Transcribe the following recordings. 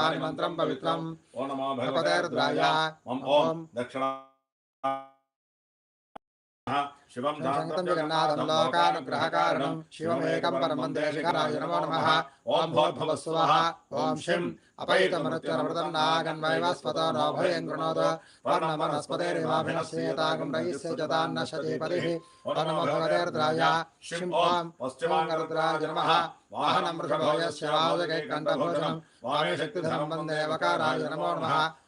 మంత్రం పవిత్రం. ఓ నమో భగవతే రుద్రాయ. ఓం. దక్షిణ. శివం సంతం జగన్నాథం లోకానుగ్రహకారణం. శివమేకం పరమం దేశికరాయ నమో నమ. ఓం భోద్భవ స్వహ ఓం శిం అపైతమృత్యమృతం నాగన్వైవస్వత నో భయం గృణోద వర్ణమనస్పతేరేవాభినశ్రీతాగం రయిస్య జతాన్న శతీపతి నమ భగవేర్ద్రాయ శిం ఓం వస్తుమాంగరుద్రాయ నమ. వాహనం వృషభోయస్య వాజకైకంఠభోజనం వామేశక్తిధనం వందే వకారాయ నమో నమ.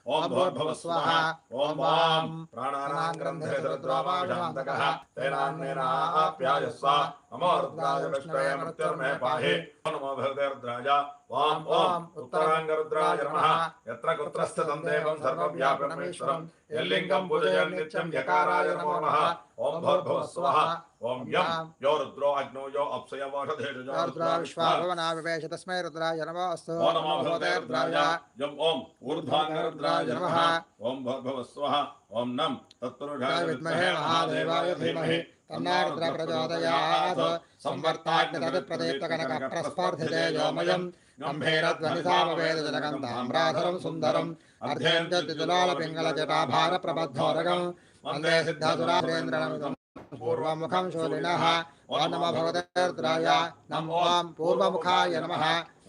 ఓం భోద్భవ స్వాహ ఓం వాం ప్రాణానాం గ్రంథే రుద్రామాషాంతకః तेनान्नेनाप्यायस्वा नमोरुद्राज विष्णवे मृत्युर्मे पाहि। नमो भृतेर्द्राज वाम् ॐ उत्तराङ्गरुद्राज नमः। यत्र कुत्रश्च तं देवं सर्वव्यापरमेश्वरं यल्लिङ्गं पूजयन् नित्यं यकाराय नमो नमः। ॐ भूर्भुवः स्वः ॐ यं यो रुद्रो अग्नो यो अप्सयवोषधेषजो रुद्रा विश्वाभवनाविवेश तस्मै रुद्राय नमः। अस्तु ओ नमो भगवते रुद्राय यम् ॐ ऊर्ध्वाङ्गरुद्राय नमः। ॐ भूर्भुवः स्वः ॐ नम तत्पुरुषाय विद्महे महादेवाय धीमहि तन्नार्द्रप्रचोदयात् संवर्ताग्नितप्रदेप्तकनकप्रस्पर्धिते योमयम् गम्भीरध्वनिसामवेदजनगन्धाम्राधरम् सुन्दरम् अर्धेन्द्रतिजुलालपिङ्गलजटाभारप्रबद्धोरगम् वंदे सिद्धासुरान्द्रेन्द्रणमिदम् पूर्वमुखम् शूलिनः ॐ नमो भगवते नमो पूर्वमुखाय नमः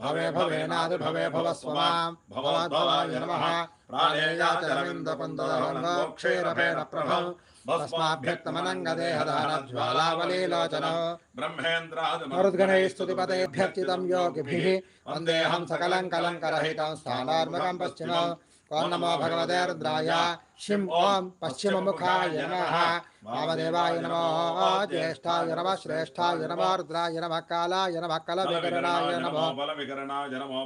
भवे भवेनादिभवे भवस्वमा भवद्भवाय नमः प्राणेयाचरमिन्दपन्दोक्षेरपेण प्रभौ। भस्माभ्यक्तमनङ्गदेहदानज्वालावलीलोचन। ब्रह्मेन्द्रादिमरुद्गणैः स्तुतिपतेभ्यर्चितम् योगिभिः। वन्देऽहम् सकलम् कलङ्करहितम् स्थानात्मकम् पश्चिमम्। ఓం నమో భగవతే రుద్రాయ శిం ఓం పశ్చిమముఖాయ నమః. వామదేవాయ నమో జ్యేష్ఠాయ నమ శ్రేష్ఠాయ నమ రుద్రాయ నమ కాలాయ నమ కల వికరణాయ నమో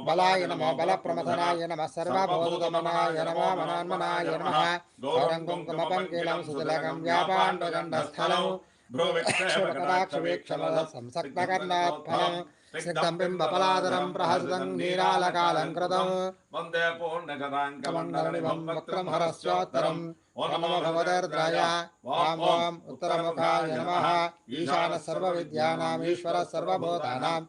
బలాయ నమో బల ప్రమథనాయ నమ సర్వభూతమనాయ నమ మనాన్మనాయ నమ. గౌరం కుంకుమపంకిలం సుతిలకం వ్యాపాండగండస్థలం భ్రూవిక్షేపకటాక్ష వీక్షమద సంసక్తకర్ణాత్ఫలం बिम्बपलादरं प्रहसितं नीरालकालङ्कृतम् వందే कमण्डलनिभं वक्त्रं हरस्योत्तरम् ॐ नमो भगवते रुद्राय वां वां उत्तरमुखाय नमः ईशानः सर्वविद्यानाम् ईश्वरः सर्वभूतानां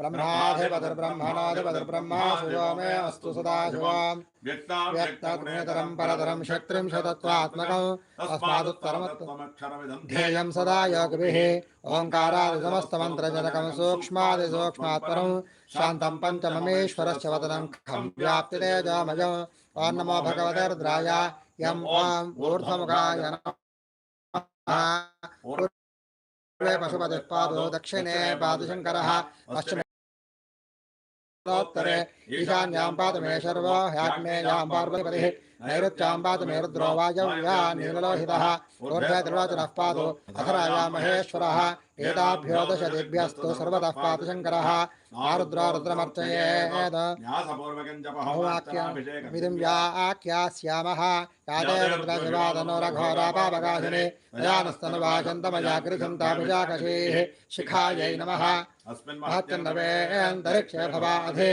ब्रह्माधिपतिर्ब्रह्मणाधिपतिर्ब्रह्मा शिवो मे अस्तु सदा शिवाम् व्यक्तात्मेतरं परतरं शक्तिं शतत्वात्मकम् अस्मादुत्तरमत्वम् ध्येयं सदा योगिभिः ओङ्कारादिसमस्तमन्त्रजनकं सूक्ष्मादिसूक्ष्मात्परं शान्तं पञ्चममेश्वरस्य वदनं खं व्याप्तितेजोमयम् ॐ नमो भगवतर्द्राय यम् ॐ ऊर्ध्वमुखाय नमः पूर्वे पशुपतिः पादो दक्षिणे पादशङ्करः पश्चिमे उत्तरे ईशान्यां पादमे शर्वो ह्याग्नेयां पार्वतीपतिः। नैऋत्यां पादमे रुद्रो वायव्या नीललोहितः अधराया महेश्वरः सर्वतः आरुद्रो यादे रुद्रशिवादनोरघोरापापकाशिने दयानस्तनुवाचन्तमया गृहन्ताभिजाकशीः शिखायै नमः। महच्चन्दवेऽन्तरिक्षे भवाधि।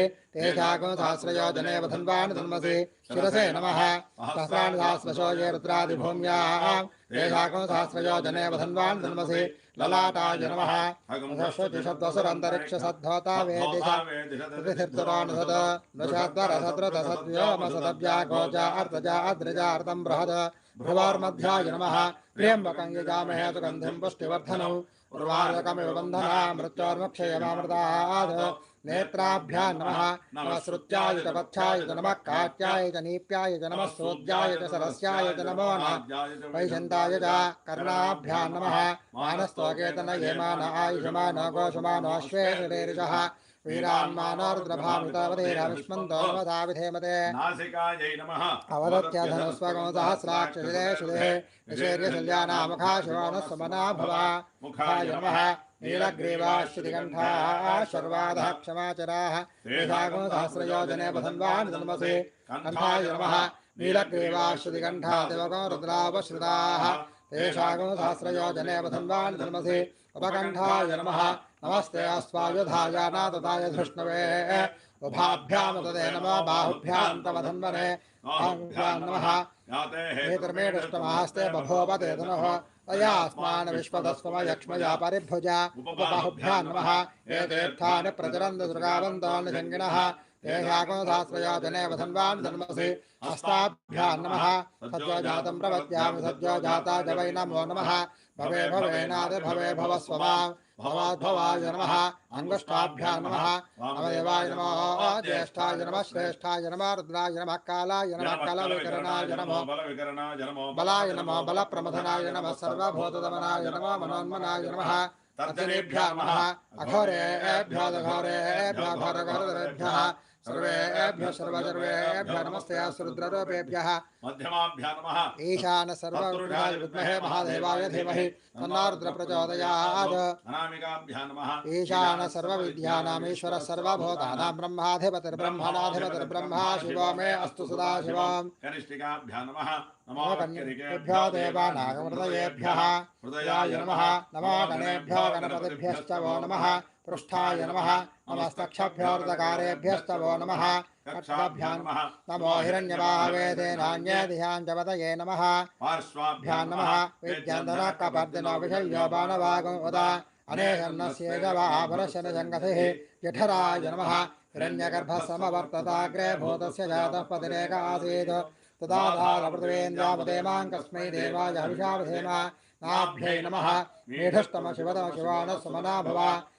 धन्मसि शिरसे नमः। सहस्राणि सहस्रशो ये धन्मसि ललाटाय नमः। शब्दसुरन्तरिक्षसद्धोता वेदिष प्रतिथिर्तुरानुसद नषद्वरसद्रतसद्व्योमसदव्या गोजा अर्धजा बृहद। भ्रुवार्मध्याय नमः। यजामहे उर्वारुकमिव बन्धना नेत्राभ्यां नमः च वत्साय च नमः कात्याय च नीप्याय च नमः सरस्याय च नमो वैशन्ताय च कर्णाभ्या नमः मानस्तोकेतन हेमान आयुषमान गोषमानो अश्वेषरेरिषः वीरान्मानोरुद्रभामितावधेराविष्मन्तो नमता विधेमते नासिकायै नमः। अवदत्यधनुस्वगं सहस्राक्षशिले शिले निषेर्यशल्यानामुखा शिवानुस्वमना भव मुखाय नमः। नीलग्रीवाश्रुतिकण्ठाः शर्वादः क्षमाचराः सहस्रयोजने वसन्वान् कण्ठाय नमः। नीलग्रीवाश्रुतिकण्ठा दिवगो रुद्रावश्रुताः तेषागो सहस्रयोजने वसन्वान् जन्मसि उपकण्ठाय नमः। नमस्ते अस्वायुधाय नादताय धृष्णवे। उभाभ्यां तदे नमो, बाहुभ्यां तव धन्वने बाहुभ्यां नमः। एतर्मेडष्टमास्ते बभोवते धनुः। तयास्मान् विश्वदस्वम यक्ष्मया परिभुजा। उपबाहुभ्यां नमः। प्रचरन्ति दुर्गावन्तान्निषङ्गिणः तेषागो सहस्रयोजने वसन्वान् जन्मसि हस्ताभ्यां नमः। सद्यो जातं प्रपद्यामि सद्यो जाता नमो नमः। भवे भवे माँ भवाद्भवाय नमः। अङ्गुष्ठाभ्यां नमः। नमदेवाय नमः। ज्येष्ठाय नमः। श्रेष्ठाय नमः। रुद्राय नमः। कालाय नमः। कलविकरणाय नमः। बलविकरणाय नमो। बलाय नमः। बलप्रमथनाय नमः। सर्वभूतदमनाय नमः। मनोन्मनाय नमः। तर्जनेभ्यः नमः। अघोरेभ्यो दघोरेभ्यो घोरघोरेभ्यः सर्वेभ्यः सर्वसर्वेभ्यः नमस्ते रुद्ररूपेभ्यः मध्यमाभ्या नमः ईशान सर्वविद्याय विद्महे महादेवाय धीमहि तन्नो रुद्र प्रचोदयात् अनामिकाभ्या नमः ईशान सर्वविद्यानामीश्वरः सर्वभूतानां ब्रह्माधिपतिर्ब्रह्मणाधिपतिर्ब्रह्मा शिवो मे अस्तु सदा शिवम् कनिष्ठिकाभ्या नमः नमो कन्येभ्यो देवानागमृतयेभ्यः हृदयाय नमः नमो गणेभ्यो गणपतिभ्यश्च वो नमः पृष्ठाय नमः। नमस्तक्षभ्योर्दकारेभ्यश्च वो नमः। कक्षाभ्यां नमः। नमो हिरण्यवाहवेदेनान्यधियाञ्जपतये नमः। पार्श्वाभ्यां भ्यां नमः। विद्यान्तरकपर्दिनो विषय्यो बाणवागं उदा अनेकन्नस्येजवाभरशनजङ्गतिः जठराय नमः। हिरण्यगर्भसमवर्तताग्रे भूतस्य जातः पतिरेक आसीत्। तदाधारपृथिवेन्द्रामदे कस्मै देवाय हविषावधेम नाभ्यै नमः। मेढस्तम शिवतम शिवानः सुमना भव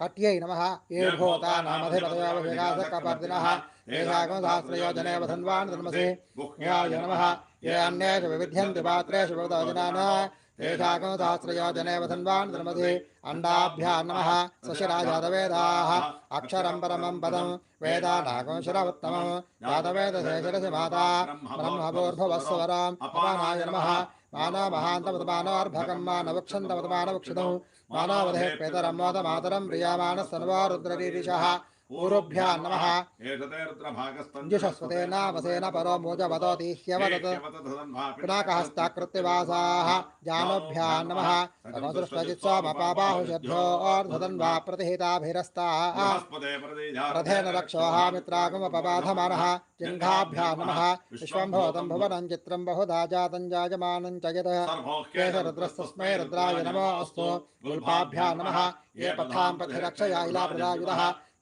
कट्यै नमः। ये भूतानामधिपतयाभिषिकासकपर्दिनः तेषागो सहस्रयोजने वधन्वान् धन्मसि गुह्याय नमः। ये अन्येषु विविध्यन्ति पात्रेषु भवतोजनान तेषागो सहस्रयोजने वधन्वान् धर्मसि अण्डाभ्यां नमः। सशिराजातवेदाः। अक्षरं परमं पदं वेदानागो शिरवत्तमं जातवेदसे शिरसि माता। ब्रह्मभूर्भुवस्वराम्। अपानाय नमः। मानो महान्तमतमानोर्भकं मानवक्षन्तमतमानवक्षितौ मानवधे पेतरं मोदमातरं प्रियामानः सर्वो रुद्ररीरिषः ऊरुभ्यां नमः। जुषस्वते नामसेन परो मोजवदोतीह्यवदत् पिनाकहस्ताकृत्यवासाः। जानोभ्यां नमः। प्रतिहिताभिरस्ताः। रथेन जिह्वाभ्यां नमः। विश्वम्भूतं भुवनं चित्रं बहुधा जातं जायमानं च यत् केशरुद्रस्तस्मै रुद्राय नमो अस्तु गुल्फाभ्यां नमः। ये पथां पथि रक्षया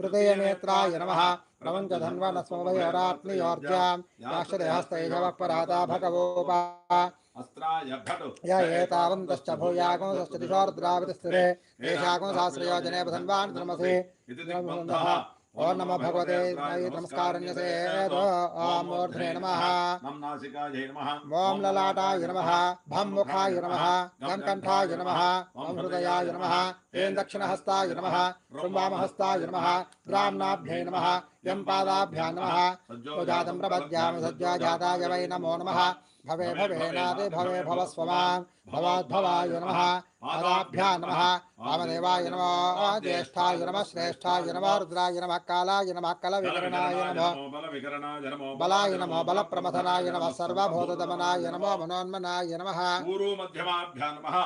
प्रपञ्चधन्वनस्मभयोरात्मयोर्जां याश्रते हस्तैषवः पराता भगवोपा य एतावन्तश्च भूयागुंसश्च दिशोर्द्रावितस्थिरे येषागुं सहस्रयोजने प्रधन्वान् धर्मसि ओ नमो भगवते नमस्कारण्यसे ॐ मूर्ध्ने नमः ॐ ललाटाय नमः भं मुखाय नमः गं कण्ठाय नमः ॐ हृदयाय नमः ऐं दक्षिणहस्ताय नमः वामहस्ताय नमः ब्राह्मणाभ्यै नमः यं पादाभ्यां नमः सुजातं प्रपद्यामि सज्जा जाताय वै नमो नमः भवे भवेनादि भवे भवस्व माँ भवाद्भवाय नमः पादाभ्यां नमः वामदेवाय नमः ज्येष्ठाय नमः श्रेष्ठाय नमः रुद्राय नमः कालाय नमः कलविकरणाय नमः बलाय नमः बलप्रमथनाय नमः सर्वभूतदमनाय नमो मनोन्मनाय नमः पूर्व मध्यमाभ्या नमः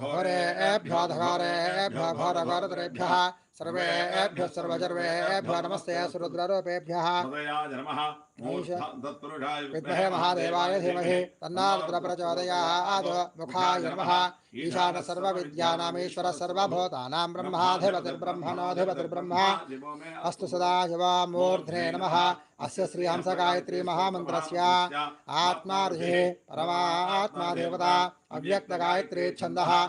घोरेभ्यो धघोरेभ्यो घोरघोरतरेभ्यः सर्वेभ्यः सर्वजर्वेभ्यो नमस्ते सुरुद्ररूपेभ्यः। विद्महे महादेवाय धीमहि। तन्नारुद्र प्रचोदयात् मुखाय नमः। ईशान सर्वविद्यानामीश्वर सर्वभूतानां ब्रह्माधिपतिर्ब्रह्मणोऽधिपतिर्ब्रह्मा अस्तु सदा शिवा मूर्ध्ने नमः। अस्य श्रीहंसगायत्री महामन्त्रस्य आत्मा ऋषिः परमात्मा देवता अव्यक्तगायत्री छन्दः।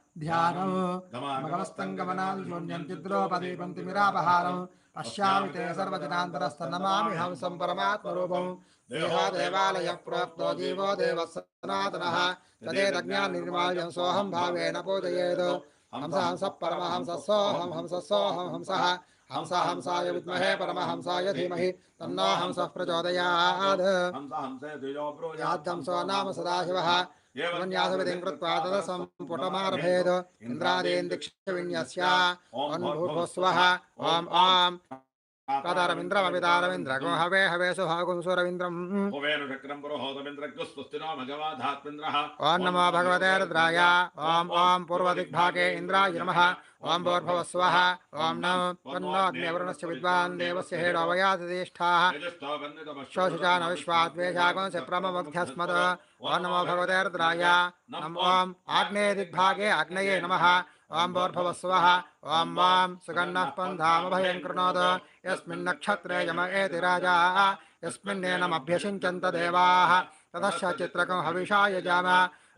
ध्यानम् मगमस्तङ्गमनाल्योन्यं चिद्रोपदीपन्तिमिरापहारम् पश्यामि ते सर्वजनान्तरस्तनमामि हंसं परमात्मरूपम् देहादेवालयः प्रोक्तो जीवो देवः सनातनः तदेतज्ञाननिर्माल्यं सोऽहं भावेन पूजयेत्। हंस हंसः परमहंसः सोऽहं हंसः सोऽहं हंसः। हंस हंसाय विद्महे परमहंसाय धीमहि। तन्नो हंसः प्रचोदयात्। हंस हंसे द्विजो नाम सदाशिवः। एवन्यासविधिं कृत्वा तदसम्पुटमारभेत् इन्द्रादीन् दिक्षविन्यस्य अन्भूभुस्वः ॐ ॐ तदरविन्द्रमविदारविन्द्रगो हवे हवे भगवाधात्मिन्द्रः ॐ नमो भगवते रुद्राय ॐ ॐ पूर्वदिग्भागे इन्द्राय नमः। ॐ भूर्भुवस्वः ॐ नमो तन्नोऽग्निवरुणस्य विद्वान् देवस्य हेडोवयातिष्ठाः शोषिचान विश्वाद्वेषागुंस्य ॐ नमो भगवते रुद्राय। नम ॐ आग्नेयदिग्भागे अग्नये नमः। ॐ भूर्भुवस्वः ॐ वां सुगन्नः पन्थामभयं कृणोत्। यस्मिन्नक्षत्रे यम एति राजा। यस्मिन्नेनमभ्यषिञ्चन्त देवाः। ततश्च चित्रकं हविषा यजाम।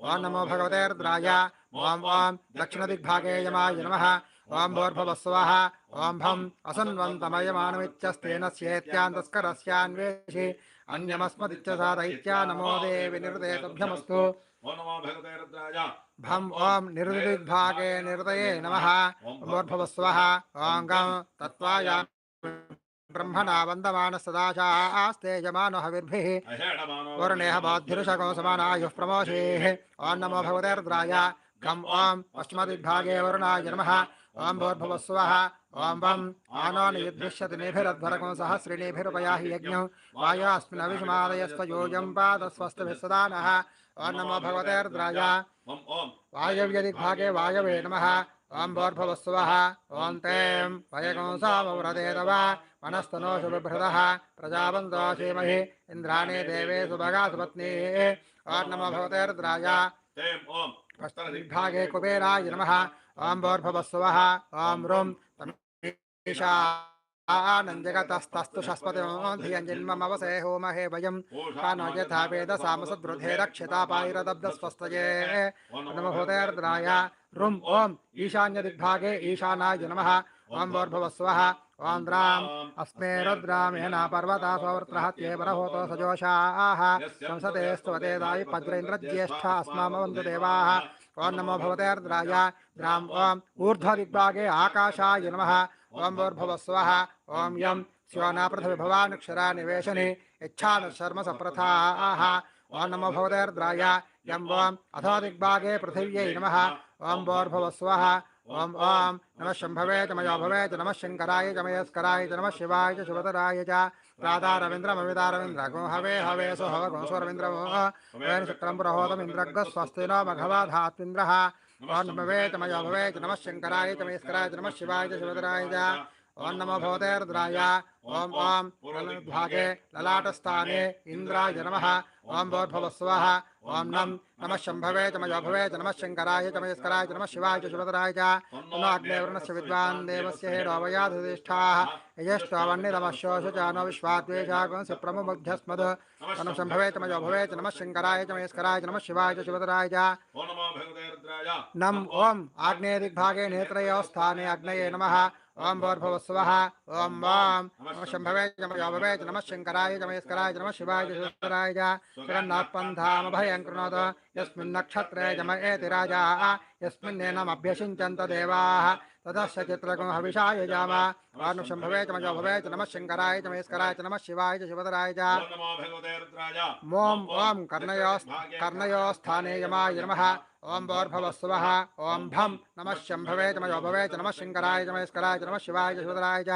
ॐ नमो भगवते रुद्राय। ॐ ॐ दक्षिणदिग्भागे यमाय नमः। ॐ भूर्भुवस्वः ॐ भम् असन्वन्तमयमानमित्यस्तेन स्येत्यान् तस्करस्यान्वेषि अन्यमस्मदित्यसा दैत्या नमो देवि निर्देतभ्यमस्तु। ॐ नमो भगवते रुद्राय। भम् ओम निर्दिग्भागे निर्दये नमः। गं तत्त्वाय ब्रह्मणा यमानो वरुणेह बाद्धिरुषको समानायुः प्रमोषेः। ओं नमो भगवते रुद्राय। गम् ओं पश्चिमदिग्भागे वरुणाय नमः। ॐ भूर्भुवस्वः ॐ वम् आनो नियुद्धिष्यति नेभिरध्वरकं सहस्रिणीभिरुपयाहि यज्ञौ। वायास्मिन् अविषमादयस्त्वयोजं पादस्वस्तिभिः सदा नः ॐ नमो वायव्यदिग्भागे वायवे नमः। ॐ भोर्भवस्वः ॐ तें वयकंसामवृदे तव मनस्तनोषु इन्द्राणि देवे सुभगा सुपत्नीः। ॐ नमो भगवते रुद्राय ॐ कुबेराय नमः। ॐ भोर्भवस्वः ॐ रुं तमीशानञ्जगतस्तस्तु शस्पतिमो धियञ्जिन्ममवसे होमहे वयम् नो यथा वेदसामसद्वृधे रक्षितापायिरदब्धस्वस्तये नमो भूतेर्द्राय। रुम् ॐ, ईशान्यदिग्भागे ईशानाय नमः। ॐ भोर्भुवस्वः ॐ द्राम् अस्मे रुद्रामेण पर्वता स्ववृत्रहत्ये परहोतो सजोषाः। संसते स्तवतेदायि पद्रेन्द्रज्येष्ठा अस्मामवन्तु देवाः ॐ नमो भवतेर्द्राय द्राम् ॐ ऊर्ध्वदिग्भागे आकाशाय नमः। ॐ भोर्भुवस्वः ॐ यं स्योना पृथिविभवानक्षरा निवेशने यच्छान शर्म सप्रथाः ॐ नमो भवतेर्द्राय यं ॐ अथो दिग्भागे पृथिव्यै नमः। ॐ भोर्भुवस्वः। ॐ ॐ नमः शम्भवे च मयो च नमः शङ्कराय च मयस्कराय च, नमः शिवाय च शिवतराय च। राधारविन्द्रमविदारविन्द्रगो हवे हवे सो हव को सो रविंद्र वो वेन शुक्रं पुरहोतमिन्द्रग् स्वस्ति नो मघवाधात्विन्द्रः नमः नमवे च मयो च नमः शङ्कराय च मयस्कराय च नमः शिवाय च शिवतराय च। ॐ नमो भवते रुद्राय ॐ ॐ भागे ललाटस्थाने इन्द्राय नमः। ॐ भोर्भवस्वः ॐ नं नमः शम्भवे च मयो भवे च नमः शङ्कराय च मयस्कराय च नमः शिवाय च शिवतराय च। नमो अग्नेवर्णस्य विद्वान् देवस्य हेरोवयाधिष्ठाः यजेष्टावन्निरमशोष च नो विश्वाद्वेषागुंसि प्रमुग्ध्यस्मद् नं शम्भवे च मयो भवे च नमः शङ्कराय च मयस्कराय च नमः शिवाय च शिवतराय च। नमो नम ओम आग्नेयदिग्भागे नेत्रयो स्थाने अग्नये नमः। ओम भोर्भुवस्वः ओम वाम नम शंभवे नम भवे नम नमः शङ्कराय च मयस्कराय शिवाय च शिवतराय च सुगन्नात्पन्थामभयं कृणोत् यस्मिन् नक्षत्रे जम एति राजाः यस्मिन्नेनमभ्यषिञ्चन्त देवाः ततश्च चित्रकं हविषा यजाम। वानुषं भवेत्, मजो भवेत्, नमः शङ्कराय च, महेश्वराय च, नमः शिवाय च शिवधराय च। मों ॐ कर्णयो कर्णयोस्थाने यमाय नमः। ॐ भोर्भवस्वः नमः भवे च नमः च च, नमः शिवाय च शिवधराय च।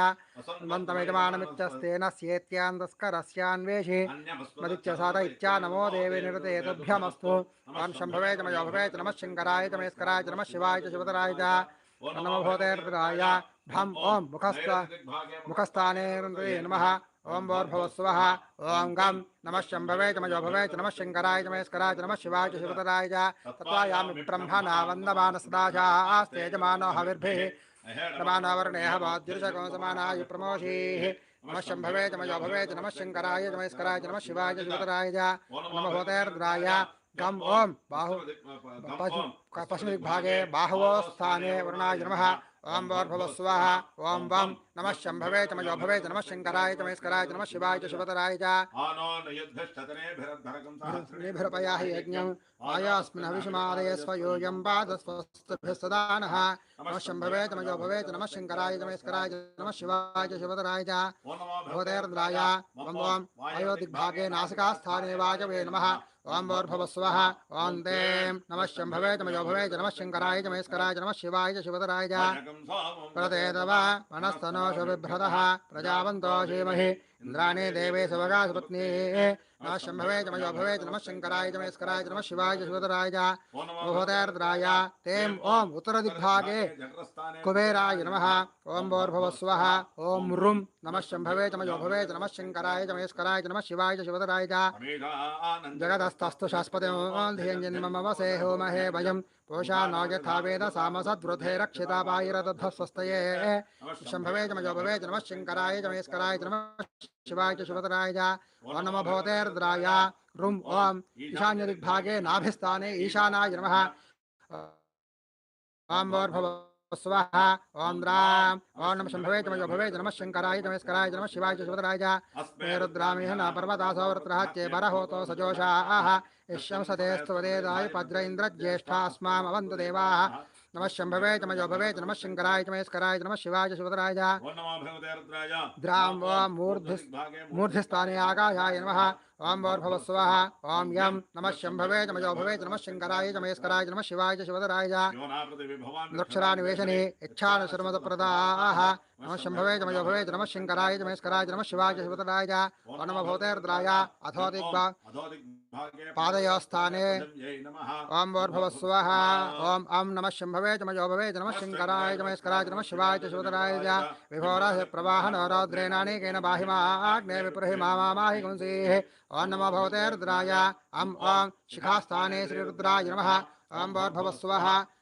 मन्तमेजमानमित्यस्तेन स्येत्यान्दस्करस्यान्वेषि मदित्य सात इत्या नमो देवे निरते च भवे च नमः च च, नमः शिवाय च च। नमो भूतेर्द्राय भम् ॐ मुखस्थ मुखस्थाने नमः। ॐ भोर्भवस्वः ॐ गं। नमः शम्भवे च मयो भवे च नमः शङ्कराय च च नमः शिवाय च शिवतराय च तत्त्वायामि ब्रह्मणा वन्दमानसदाशास्तेजमानो हविर्भिः। प्रमाणावर्णेह वाद्युषको समानाय प्रमोषीः। नमः शम्भवे च मयो भवे च नमः शङ्कराय च च नमः शिवाय च शिवतराय च नमः भूतेर्द्राय गम् ॐ बाहु पश्चिमदिग्भागे बाहवो स्थाने वरुणाय नमः। ॐ वोर्भवस्वः। ॐ वं नमः शम्भवे च मयो भवे नमः महेश्वराय च नमः शिवाय च शिवतराय च। निर्भरपया हि यज्ञम् आयास्मिन् हविषमादय स्वयोजं पादस्वस्तिभिः सदा नः। नमः शम्भवे च भवे नमः महेश्वराय च। नमः शिवाय च शिवतराय च। भूतेर्द्राय ॐ ॐ अयोदिग्भागे नासिकास्थाने वाजवे नमः। ॐ वोर्भवस्वः स्व ओं ते नम च मयो भवे च नमः शङ्कराय च महेश्वराय च नमः शिवाय च शिवतराय। च प्रते तव मनस्तनोषु बिभ्रतः प्रजावन्तो धीमहि इन्द्राणि देवे सुभगासुपत्नीः नमः शम्भवे च मयो भवे नमः शङ्कराय महेश्वराय च नमः शिवाय शिवतराय च भूतेर्द्राय तेम् ॐ उत्तरदिग्भागे कुबेराय नमः। ॐ भोर्भवस्वः। ॐ रुं नमः शम्भवे च मयो भवे नमः शङ्कराय महेश्वराय च नमः शिवाय शिवतराय च। जगदस्तस्तु शाश्वतमवसे होमहे वयं पोषा नो यथा वेद सामसद्वृधे रक्षिता वायुरदध्वः स्वस्तये शम्भवे च मयो भवे च नमः शङ्कराय च महेश्वराय च नमः शिवाय च शिवतराय च। ॐ नमो भवतेर्द्राय रुम् ॐ ईशान्यदिग्भागे नाभिस्थाने ईशानाय नमः। ॐ भोर्भवस्वः ॐ द्रां ॐ नमः शम्भवे च मयो भवे च नमः शङ्कराय च महेश्वराय च नमः शिवाय च शिवतराय च। मे रुद्रामिह न पर्वतासो वृत्रहत्ये परहोतो सजोषाः। यश्यं सते स्तुवदेदाय भद्र इन्द्रज्येष्ठास्मामवन्तु देवाः। नमः शम्भवे च जो भवे च नमः शङ्कराय च नम च नमः शिवाय च शिवतराय च द्रां वा मूर्धि मूर्धिस्थाने आकाशाय नमः। ॐ भोर्भवस्वः ॐ यं नमः शम्भवे च भवे च नमः शङ्कराय च महेश्वराय च नमः शिवाय च शिवतराय च नक्षरानिवेशने इच्छानुसर्मदप्रदाः नमः शम्भवे च मयो भवे नमः महेश्वराय च नमः शिवाय शिवतराय ॐ नमः भूतेर्द्राय अथो दिग्वा पादयोस्थाने। ॐ भोर्भवस्वः ॐ अं नमः शम्भवे च मयो भवे नमः शङ्कराय च महेश्वराय शिवाय शिवतराय विभोरः प्रवाहन रौद्रेणानेकेन बाहिमाग्ने विप्रहि मामाहि गुंसीः ॐ नमो भवतेर्द्राय। अं ॐ शिखास्थाने श्रीरुद्राय नमः। ॐ भोर्भवस्वः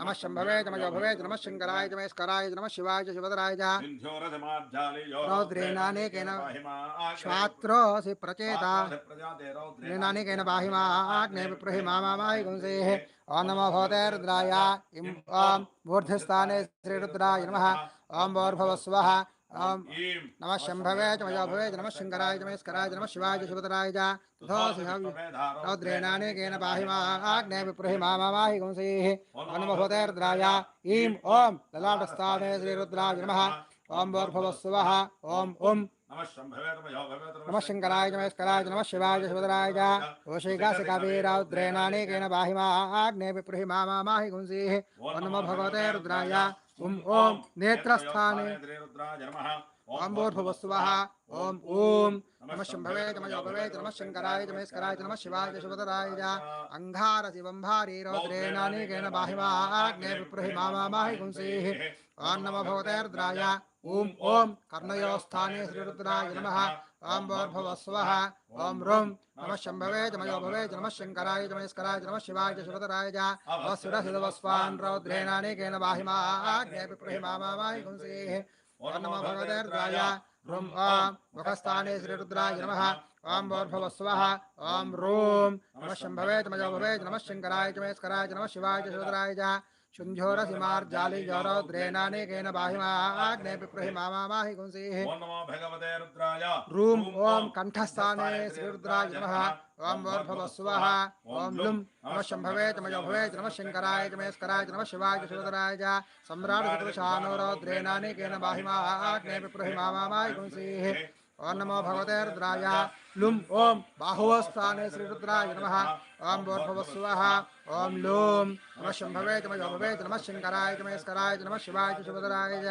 नमः शंभवे नमः भवे शंकराय नमः शङ्कराय च महेश्वराय च नमः शिवाय च। शिवतराय च रौद्रेणानेकेन श्वात्रोऽसि प्रचेता। ऋणानिकेन बाहिमाग्ने विप्रहि मामाहि गुंसेः ॐ नमो भवतेर्द्राय इं ॐ मूर्धिस्थाने श्रीरुद्राय नमः। ॐ भोर्भवस्वः ॐ नमः शम्भवे च मयो भवे नमः शङ्कराय च महेश्वराय नमः शिवाय च शिवतराय च तथोऽसि हव्य रौद्रेणानेकेन बाहिमाग्ने विप्रहि मामाहि गुंसेः ॐ नमो। भवतेर्द्राय ईं ॐ ललाटस्थाने श्रीरुद्राय नमः ॐ भोर्भवस्वः ॐ उं नमः शङ्कराय च नमः शिवाय च शिवतराय च। ओषिकासिकाभिरौद्रेणानेकेन बाहिमाग्ने विप्रहि मामाहि गुंसीः। ॐ नमो भगवते रुद्राय उम् नेत्रस्थाने ॐ भूर्भुवस्वः ॐ ॐ, नमः शम्भवे च मयो भवे च नमः महेश्वराय च नमः शिवाय च शिवतराय च अङ्घारसि बम्भारी रौद्रेणानेकेन बाहिमाग्ने विप्रहि मामाहि गुंसीः ॐ नमो भगवते रुद्राय, ॐ ॐ, कर्णयोस्थाने श्रीरुद्राय नमः। ॐ भोर्भवस्वः ॐ रुं नमः शम्भवे च मयो भवे च नमः शङ्कराय च नमः शिवाय च वसुरसिदवस्वान् रौद्रेणानेकेन बाहिमाग्ने विप्रहि मामाहि गुंसीः ॐ नमो भगवते रुद्राय ओम ओम मुखस्थाने श्रीरुद्राय नमः। ॐ भोर्भवस्वः ओम रूं नमः शम्भवे मयो भवे नमः शङ्कराय च नमः शिवाय च शिवतराय च शुम्भ्योरसिमार्जालिजोरद्रेणानेकेन बाहिमाग्ने पिप्रहि मामाहि पुंसीः रूं ॐ कण्ठस्थाने श्रीरुद्राय नमः। ॐ वोर्भवस्वः ॐ लुं। नमः शम्भवे तमयो भवे नमः शङ्कराय तमेस्कराय नमः शिवाय शिवधराय च। सम्राट चतुर्शानोरद्रेणानेकेन बाहिमाग्ने पिप्रहि मामाहि पुंसीः ॐ नमो भगवते रुद्राय लुम् ॐ बाहुवस्थाने श्रीरुद्राय नमः ॐ वोर्भवस्वः ॐ लूँ नमः शम्भवे च मयो भवे च नमः शङ्कराय च महेश्वराय च नमः शिवाय च शिवधराय च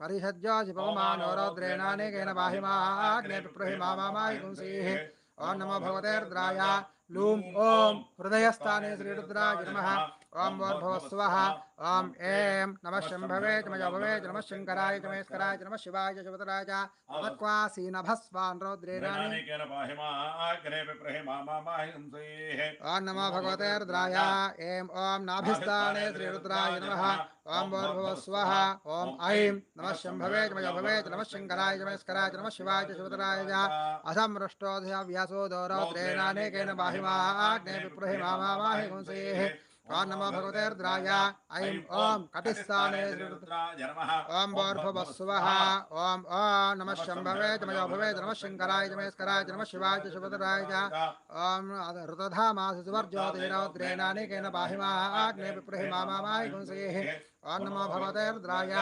परिषज्योसि पवमानोरौद्रेणानेकेन बाहिमाग्ने पिप्रुहि मामाहि पुंसीः ॐ नमो ओम भूर्भुवस्व ओम ऐं नम शंभवे तमज भवे नम शंकराय तमेशराय नम शिवाय शिवतराय अवक्वासी नभस्वान् रौद्रेण ओम नमः भगवते रुद्राय ऐं ओम नाभिस्थाने श्रीरुद्राय नमः। ओम भूर्भुवस्व ओम ऐं नम शंभवे तमज भवे नम शंकराय तमेशराय नम शिवाय शिवतराय असमृष्टोऽध्याभ्यासो दौरौद्रेणानेकेन बाहिमा आग्ने विप्रहिमा माहि पुंसेः ओम नमो भगवते रुद्राय ऐं ॐ कटिस्थाने ॐ भोर्भुवस्सुवः ॐ ॐ नमः शम्भवे तमयो भवेत् नमः शङ्कराय तमेस्कराय नमः शिवाय च शुभदराय च। ॐ रुदधामासि सुवर्ज्योतिरौद्रेणानिकेन पाहि मा आग्ने विप्रहि मा मामाय पुंसयेः। ॐ नमो भगवते रुद्राय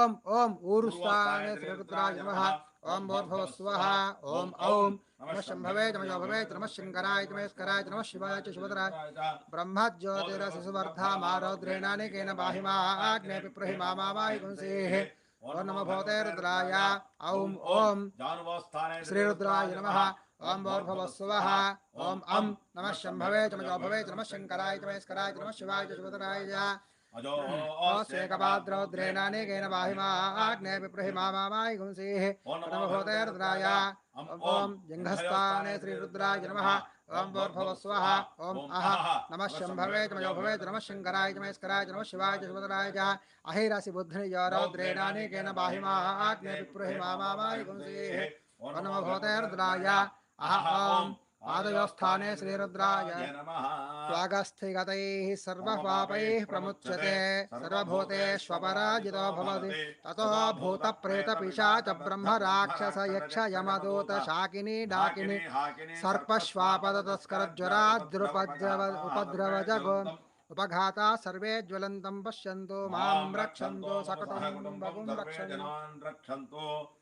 ॐ ॐ ऊरुस्थाने श्रीरुद्राय नमः। ओम भूर्भुव स्वाहा ओम ओम नमः शंभवे नमः भवे नमः शंकराय नमः शंकराय नमः शिवाय च शिवतराय ब्रह्म ज्योतिरस सुवर्धा मारोद्रेण अनेकेन बाहिमा आग्ने मामा वाहि पुंसेः ओम नमः भवते रुद्राय। ओम ओम। जानवस्थाने श्री रुद्राय नमः। ओम भूर्भुव स्वाहा। ओम अम। नमः शंभवे नमः भवे नमः शंकराय नमः शंकराय नमः शिवाय च शिवतराय च అజో ओस्येकपाद्रौद्रेणानेकेन बाहिमाग्ने विप्रुहि मामाहि गुंसीः। नमो ॐ जङ्घस्थाने श्रीरुद्राय नमः। ॐ भोर्भवस्वः ॐ अह। नमः शम्भवे च मयो भवे च नमः शङ्कराय च। महेश्वराय च नमः शिवाय च शिवतराय च अहिरसि बुद्धिनिजरौद्रेणानेकेन बाहिमाग्ने विप्रुहि मामाहि गुंसीः। नमो भगवते रुद्राय अह ॐ आदयोस्थाने श्रीरुद्राय। स्वागस्थिगतैः सर्वपापैः प्रमुच्यते। सर्वभूतेष्वपराजितो भवति। ततो भूतप्रेतपिशाच ब्रह्मराक्षस यक्ष यमदूत शाकिनी डाकिनी सर्पश्वापदतस्करज्वराद्रुपद्रव उपद्रवज उपघाता सर्वे ज्वलन्तं पश्यन्तु माँ रक्षन्तु सकटं रक्षन्तु।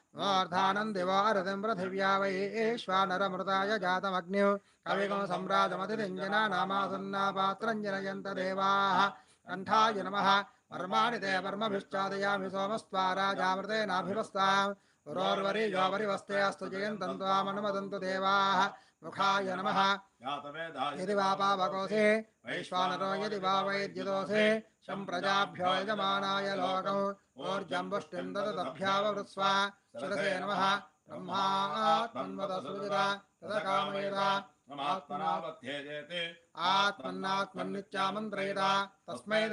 दिवारतिं पृथिव्या वै ईश्वानरमृताय जातमग्निः। कविगं सम्राजमतिरञ्जनानामासन्नापात्रं जनयन्त देवाः। कण्ठाय नमः। कर्माणि ते वर्मभिश्चादयामि सोमस्त्वा राजामृतेनाभिवस्ताम् सरसे नमः ब्रह्मात्मन्वदसुरजरा तद कामयेदा ममात्मनावध्येजेते आत्मन्नात्मन्नित्यामन्त्रयेदा तस्मै